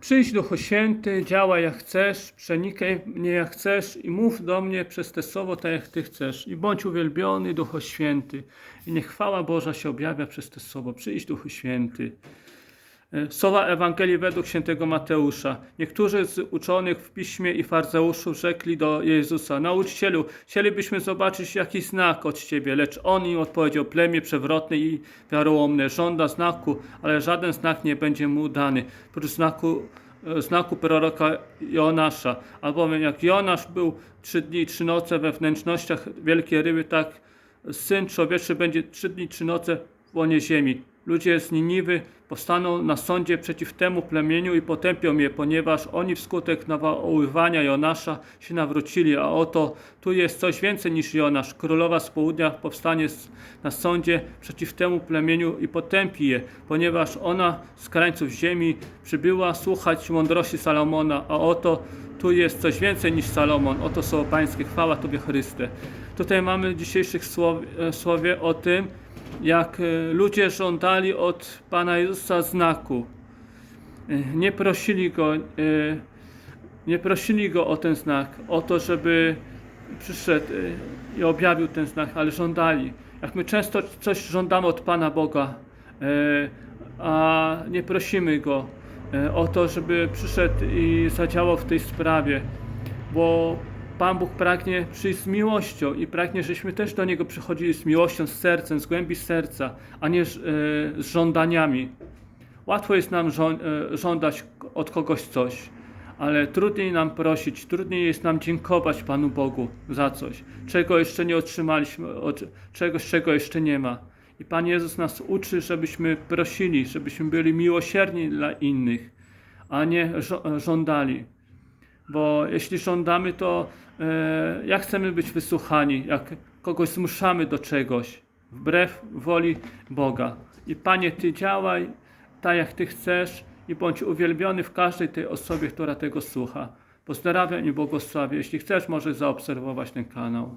Przyjdź Duchu Święty, działaj jak chcesz, przenikaj mnie jak chcesz i mów do mnie przez te słowo tak jak Ty chcesz. I bądź uwielbiony Duchu Święty. I niech chwała Boża się objawia przez te słowo. Przyjdź Duchu Święty. E, Słowa Ewangelii według świętego Mateusza. Niektórzy z uczonych w piśmie i farzeuszów rzekli do Jezusa: Nauczycielu, chcielibyśmy zobaczyć jakiś znak od Ciebie. Lecz on im odpowiedział: Plemię przewrotne i wiarołomne żąda znaku, ale żaden znak nie będzie mu dany, prócz znaku, e, znaku proroka Jonasza. Albowiem jak Jonasz był trzy dni trzy noce we wnętrznościach wielkiej ryby, tak Syn Człowieczy będzie trzy dni, trzy noce łonie ziemi. Ludzie z Niniwy powstaną na sądzie przeciw temu plemieniu i potępią je, ponieważ oni wskutek nawoływania Jonasza się nawrócili, a oto tu jest coś więcej niż Jonasz. Królowa z południa powstanie na sądzie przeciw temu plemieniu i potępi je, ponieważ ona z krańców ziemi przybyła słuchać mądrości Salomona, a oto tu jest coś więcej niż Salomon. Oto słowo Pańskie. Chwała Tobie Chryste. Tutaj mamy w dzisiejszych słow, e, słowie o tym, jak e, ludzie żądali od Pana Jezusa znaku. E, Nie prosili Go, e, nie prosili Go o ten znak, o to, żeby przyszedł i objawił ten znak, ale żądali. Jak my często coś żądamy od Pana Boga, a nie prosimy Go o to, żeby przyszedł i zadziałał w tej sprawie, bo Pan Bóg pragnie przyjść z miłością i pragnie, żeśmy też do Niego przychodzili z miłością, z sercem, z głębi serca, a nie z, e, żądaniami. Łatwo jest nam e, żądać od kogoś coś, ale trudniej nam prosić, trudniej jest nam dziękować Panu Bogu za coś, czego jeszcze nie otrzymaliśmy, czegoś, czego jeszcze nie ma. I Pan Jezus nas uczy, żebyśmy prosili, żebyśmy byli miłosierni dla innych, a nie żądali. Bo jeśli żądamy, to e, jak chcemy być wysłuchani, jak kogoś zmuszamy do czegoś, wbrew woli Boga. I Panie, Ty działaj tak, jak Ty chcesz i bądź uwielbiony w każdej tej osobie, która tego słucha. Pozdrawiam i błogosławię. Jeśli chcesz, możesz zaobserwować ten kanał.